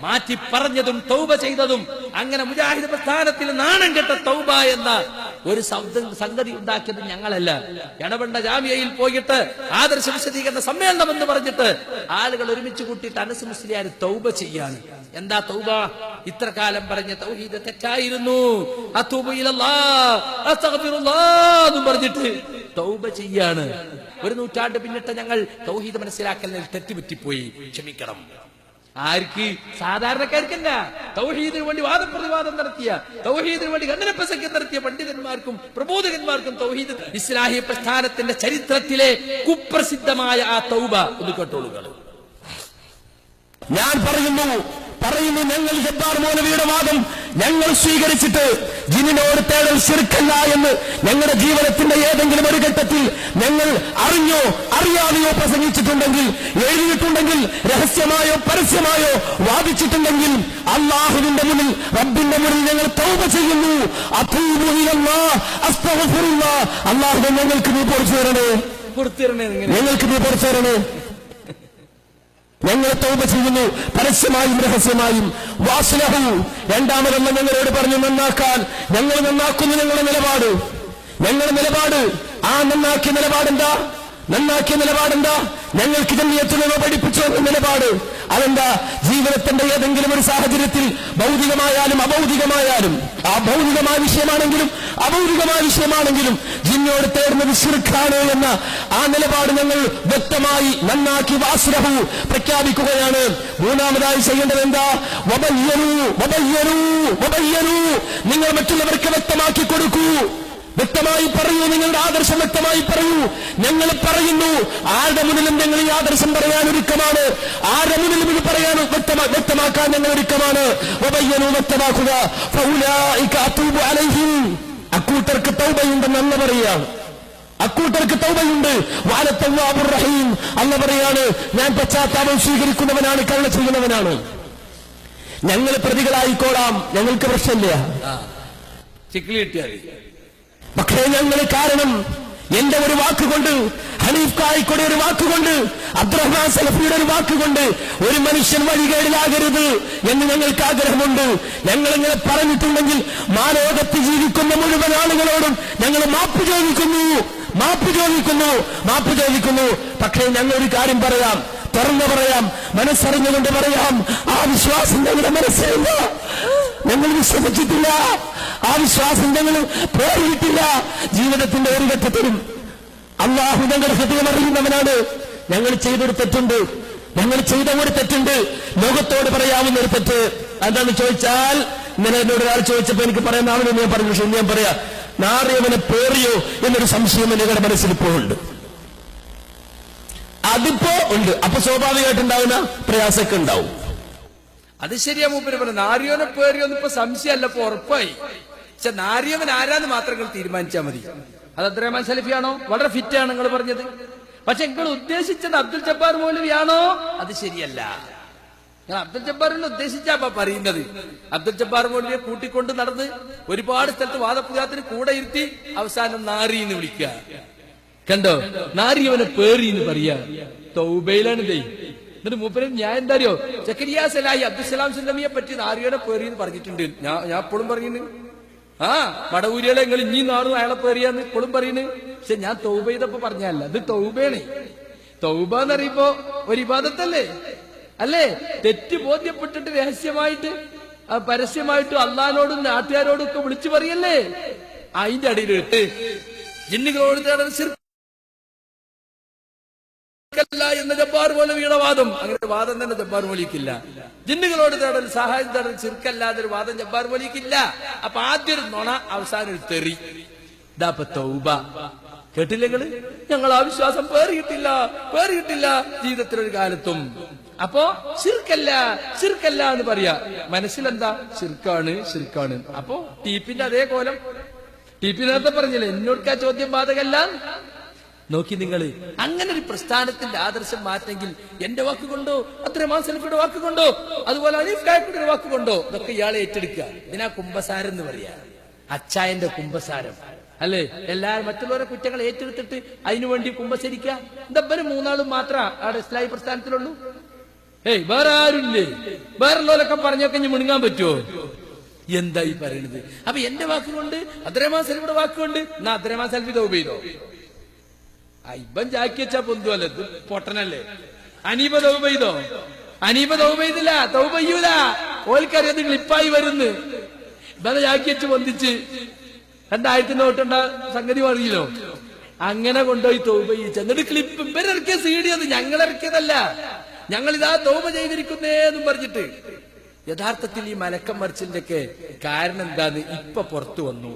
മാറ്റി പറഞ്ഞതും തൗബ ചെയ്തതും അങ്ങനെ മുജാഹിദ് പ്രസ്ഥാനത്തിൽ നാണം കെട്ട തൗബ എന്ന ഒരു ശബ്ദം സംഗതി ഉണ്ടാക്കിയത് ഞങ്ങളല്ല. എടവണ്ട ജാമ്യയിൽ പോയിട്ട് ആദർശ വിശദീകരണ സമ്മേളനം എന്ന് പറഞ്ഞിട്ട് ആളുകൾ ഒരുമിച്ച് കൂട്ടിയിട്ട് അനസ് മുസ്ലിയാർ തൗബ ചെയ്യാണ്. എന്താ തൗബ? ഇത്ര കാലം പറഞ്ഞ തൗഹീദ് തെറ്റായിരുന്നു. പറഞ്ഞിട്ട് തൗബ ചെയ്യാണ്. ഒരു നൂറ്റാണ്ട് പിന്നിട്ട് ഞങ്ങൾ തൗഹീദ് മനസ്സിലാക്കലിൽ തെറ്റുപറ്റിപ്പോയി. ക്ഷമിക്കണം. ആർക്ക്? സാധാരണക്കാർക്കല്ല. തൗഹീദിന് വേണ്ടി വാദപ്രതിവാദം നടത്തിയ തൗഹീദിന് വേണ്ടി പ്രസംഗം നടത്തിയ പണ്ഡിതന്മാർക്കും പ്രബോധകന്മാർക്കും തൗഹീദ് ഇസ്ലാഹി പ്രസ്ഥാനത്തിന്റെ ചരിത്രത്തിലെ കുപ്രസിദ്ധമായ ആ തൗബ ഒന്ന് കേട്ടോളുകൾ. ഞാൻ പറയുന്നു പറയുന്നു ഞങ്ങൾ ജബ്ബാർ മൗലവിയുടെ വാദം ഞങ്ങൾ സ്വീകരിച്ചിട്ട് ജിന്നിനോട് തേടൽ ശിർക്കല്ല എന്ന് ഞങ്ങളുടെ ജീവിതത്തിന്റെ ഏതെങ്കിലും ഒരു ഘട്ടത്തിൽ ഞങ്ങൾ അറിഞ്ഞോ അറിയാതെയോ പ്രസംഗിച്ചിട്ടുണ്ടെങ്കിൽ എഴുതിയിട്ടുണ്ടെങ്കിൽ രഹസ്യമായോ പരസ്യമായോ വാദിച്ചിട്ടുണ്ടെങ്കിൽ അള്ളാഹുവിന്റെ മുന്നിൽ റബ്ബിന്റെ മുന്നിൽ ഞങ്ങൾ തൗബ ചെയ്യുന്നു. അള്ളാഹു ഞങ്ങൾക്ക് നീ പൊറിച്ചു തരണേ ഞങ്ങൾക്ക് നീ പൊറിച്ചു തരണേ ഞങ്ങൾ തൗബ ചെയ്യുന്നു. പരസ്യമായും രഹസ്യമായും. വാസ്ലഹു രണ്ടാമതെന്ന് ഞങ്ങളോട് പറഞ്ഞു നന്നാക്കാൻ. ഞങ്ങൾ നന്നാക്കുന്നു ഞങ്ങളുടെ നിലപാട്. ഞങ്ങളുടെ നിലപാട്. ആ നന്നാക്കിയ നിലപാടെന്താ? നന്നാക്കിയ നിലപാടെന്താ? ഞങ്ങൾക്ക് ജന്മയത്തുനിന്ന് പഠിപ്പിച്ചു പഠിപ്പിച്ചോ നിലപാട്. അതെന്താ? ജീവിതത്തിന്റെ ഏതെങ്കിലും ഒരു സാഹചര്യത്തിൽ ഭൗതികമായാലും അഭൗതികമായാലും ആ ഭൗതികമായ വിഷയമാണെങ്കിലും അഭൗതികമായ വിഷയമാണെങ്കിലും ജിന്നോട് തേടുന്നത് ശിർഖാണ് എന്ന ആ നിലപാട് ഞങ്ങൾ വ്യക്തമായി നന്നാക്കി വാസ്രഹു പ്രഖ്യാപിക്കുകയാണ്. മൂന്നാമതായി ചെയ്യേണ്ടത് എന്താ? വബയ്യനു വബയ്യനു വബയ്യനു നിങ്ങൾ മറ്റുള്ളവർക്ക് വ്യക്തമാക്കി കൊടുക്കൂ. വ്യക്തമായി പറയൂ നിങ്ങളുടെ ആദർശം വ്യക്തമായി പറയൂ. ഞങ്ങൾ പറയുന്നു ആരുടെ മുന്നിലും ഞങ്ങൾ ഈ ആദർശം പറയാൻ ഒരുക്കമാണ്. ആരുടെ മുന്നിലും ഇത് പറയാൻ വ്യക്തമാ വ്യക്തമാക്കാൻ ഞങ്ങൾ ഒരുക്കമാണ്. വ്യക്തമാക്കുക. അക്കൂട്ടർക്ക് തൗബയുണ്ടെന്ന് അന്ന് പറയുകയാണ് അക്കൂട്ടർക്ക് തൗബയുണ്ട്. വാലത്തല്ലാബുർ റഹീം. അല്ല പറയാണ് ഞാൻ പശ്ചാത്താപം സ്വീകരിക്കുന്നവനാണ് കള്ള ചെയ്യുന്നവനാണ്. ഞങ്ങൾ പ്രതികളായിക്കോളാം. ഞങ്ങൾക്ക് പ്രശ്നമില്ല. പക്ഷേ ഞങ്ങൾ കാരണം എന്റെ ഒരു വാക്കുകൊണ്ട് ഹനീഫ് ഒരു വാക്കുകൊണ്ട് അബ്ദുറഹ്മാൻ സലഫിയുടെ ഒരു വാക്കുകൊണ്ട് ഒരു മനുഷ്യൻ വഴികേടിലാകരുത് എന്ന് ഞങ്ങൾക്ക് ആഗ്രഹമുണ്ട്. ഞങ്ങൾ ഇങ്ങനെ പറഞ്ഞിട്ടുണ്ടെങ്കിൽ മാലോകത്ത് ജീവിക്കുന്ന മുഴുവൻ ആളുകളോടും ഞങ്ങൾ മാപ്പ് ചോദിക്കുന്നു മാപ്പ് ചോദിക്കുന്നു മാപ്പ് ചോദിക്കുന്നു. പക്ഷേ ഞങ്ങൾ ഒരു കാര്യം പറയാം തുറന്നു പറയാം മനസ്സറിഞ്ഞുകൊണ്ട് പറയാം ആ വിശ്വാസം ഞങ്ങളുടെ മനസ്സിലില്ല ഞങ്ങൾ വിശ്വസിച്ചിട്ടില്ല. ആ വിശ്വാസം ഞങ്ങൾ പോയിട്ടില്ല ജീവിതത്തിന്റെ ഒരു ഘട്ടത്തിലും അള്ളാഹു ഞങ്ങളുടെ ഹൃദയം അറിയുന്നവനാണ്. ഞങ്ങൾ ചെയ്തൊരു തെറ്റുണ്ട്. ഞങ്ങൾ ചെയ്ത ഒരു തെറ്റുണ്ട്. ലോകത്തോട് പറയാവുന്ന ഒരു തെറ്റ്. എന്താണെന്ന് ചോദിച്ചാൽ ഇന്നലെ എന്നോട് ഒരാൾ ചോദിച്ചപ്പോ എനിക്ക് പറയാൻ നാളെ ഞാൻ പറഞ്ഞു. പക്ഷെ ഞാൻ പറയാ. നാറിയവനെ പേറിയോ എന്നൊരു സംശയം നിങ്ങളുടെ മനസ്സിൽ ഇപ്പോൾ ഉണ്ട്. അതിപ്പോ ഉണ്ട്. അപ്പൊ സ്വാഭാവികമായിട്ടുണ്ടാവുന്ന പ്രയാസമൊക്കെ ഉണ്ടാവും. അത് ശരിയാ മൂപ്പര് പറഞ്ഞു നാരിയോനെ പേറിയോന്ന് ഇപ്പൊ സംശയമല്ല ഇപ്പൊ ഉറപ്പായി. പക്ഷെ നാരിയവൻ ആരാന്ന് മാത്രം തീരുമാനിച്ചാൽ മതി. അത് അബ്ദുറഹ്മാൻ സലഫിയാണോ വളരെ ഫിറ്റ് ആണ് നിങ്ങൾ പറഞ്ഞത്. പക്ഷെ നിങ്ങൾ ഉദ്ദേശിച്ചത് അബ്ദുൽ ജബ്ബാർ മൗലവിയാണോ? അത് ശരിയല്ല. ഞാൻ അബ്ദുൽ ജബ്ബാറിനെ ഉദ്ദേശിച്ചാ പറയുന്നത്? അബ്ദുൽ ജബ്ബാർ മൗലവിയെ കൂട്ടിക്കൊണ്ട് നടന്ന് ഒരുപാട് സ്ഥലത്ത് വാദപുരാത്തിന് കൂടെ ഇരുത്തി അവസാനം നാരി എന്ന് വിളിക്കുക. കണ്ടോ? നാരി അവനെ പേറി എന്ന് പറയാ. എന്നിട്ട് മൂപ്പര് ഞാൻ എന്താ അറിയോ? ചക്കരിയാസലായി അബ്ദുസലാം സുല്ലമിയെ പറ്റി നാരിയുടെ പേറി എന്ന് പറഞ്ഞിട്ടുണ്ട്. ഞാൻ ഞാൻ എപ്പോഴും പറയുന്നു ആ മടവൂരികളെ നിങ്ങൾ ഇഞ്ഞി നാറും അയാളെ പേറിയാന്ന് ഇപ്പോഴും പറയുന്നു പക്ഷെ ഞാൻ തൗബ ചെയ്തപ്പോ പറഞ്ഞല്ല ഇത് തൗബയാണ്. തൗബ എന്ന് പറയുമ്പോ ഒരു ഇബാദത്തല്ലേ? അല്ലേ? തെറ്റ് ബോധ്യപ്പെട്ടിട്ട് രഹസ്യമായിട്ട് പരസ്യമായിട്ട് അള്ളഹാനോടും നാട്ടുകാരോടും ഒക്കെ വിളിച്ചു പറയല്ലേ? അതിന്റെ അടിയിലിട്ട്. ജിന്നുകളോട് എന്ന ജബ്ബാർ മൗലവിയുടെ വാദം. അങ്ങനെ വാദം തന്നെ ജബ്ബാർ മൗലിക്കില്ല ജിന്നുകളോട് തേടൽ സഹായം തേടൽ ചിർക്കല്ലാതെ ഒരു വാദം ജബ്ബാർ മൗലിക്കില്ല അപ്പൊ ആദ്യം ഒരു നുണ അവസാനം ഒരു തെറി ഇതാപ്പ തൗബ. കേട്ടില്ല ഞങ്ങൾ ആ വിശ്വാസം പേറിയിട്ടില്ല പേറിയിട്ടില്ല ജീവിതത്തിലൊരു കാലത്തും. അപ്പോ ശിർക്കല്ല ശിർക്കല്ല എന്ന് പറയാ. മനസ്സിലെന്താ? ശിർക്കാണ് ശിർക്കാണ്. അപ്പോ ടീപ്പിന്റെ അതേ കോലം. ടീപ്പി നേരത്തെ പറഞ്ഞില്ലേ എന്നോട് ആ ചോദ്യം ബാധകല്ല? നോക്കി നിങ്ങൾ അങ്ങനെ ഒരു പ്രസ്ഥാനത്തിന്റെ ആദർശം മാറ്റെങ്കിൽ എന്റെ വാക്കുകൊണ്ടോ അത്ര അത്രമാൻ വാക്കുകൊണ്ടോ വാക്ക് കൊണ്ടോ അതുപോലെ അനീഫ് കായപ്പിയുടെ വാക്കുകൊണ്ടോ ഇതൊക്കെ ഇയാളെ ഏറ്റെടുക്കുക. ഇതിനാ കുംഭസാരം എന്ന് പറയാ. അച്ചായന്റെ കുംഭസാരം. അല്ലേ? എല്ലാരും മറ്റുള്ളവരെ കുറ്റങ്ങൾ ഏറ്റെടുത്തിട്ട് അതിനുവേണ്ടി കുംഭസരിക്കുക. ഇതപ്പന് മൂന്നാളും മാത്രം അവിടെ ഇസ്ലാഹി പ്രസ്ഥാനത്തിലുള്ളൂ? ഏയ് വേറെ ആരുമില്ലേ? വേറുള്ളവരൊക്കെ പറഞ്ഞൊക്കെ ഇനി മുണുങ്ങാൻ പറ്റുമോ? എന്തായി പറയണത്? അപ്പൊ എന്റെ വാക്കുകൊണ്ട് അദ്രമാ സെൽഫിയുടെ വാക്കുകൊണ്ട് എന്നാ അദ്രമാ സെൽഫി തൗബ ചെയ്തോ? ആ ഇവൻ ജാക്കി വെച്ചാ പൊന്തുവല്ല. ഇത് പൊട്ടനല്ലേ? അനീപ തൗബ ചെയ്തോ? അനീപ തൗബ ചെയ്തില്ല. തൗബ ഓൽക്കറിയത് ക്ലിപ്പായി വരുന്ന്. ഇവനെ ജാക്കി വെച്ച് പൊന്തിച്ച് രണ്ടായിരത്തി നോട്ടണ്ട സംഗതി പറഞ്ഞില്ലോ. അങ്ങനെ കൊണ്ടുപോയി തൗബ ചെയ്യിച്ച. എന്നിട്ട് ക്ലിപ്പ് ഇവരിറക്കിയ സീഡിയത് ഞങ്ങൾ ഇറക്കിയതല്ല ഞങ്ങൾ ഇതാ തൗബ ചെയ്തിരിക്കുന്നേന്നും പറഞ്ഞിട്ട്. യഥാർത്ഥത്തിൽ ഈ മലക്കം മറിച്ചിന്റെ ഒക്കെ കാരണം എന്താന്ന് ഇപ്പൊ പുറത്തു വന്നു.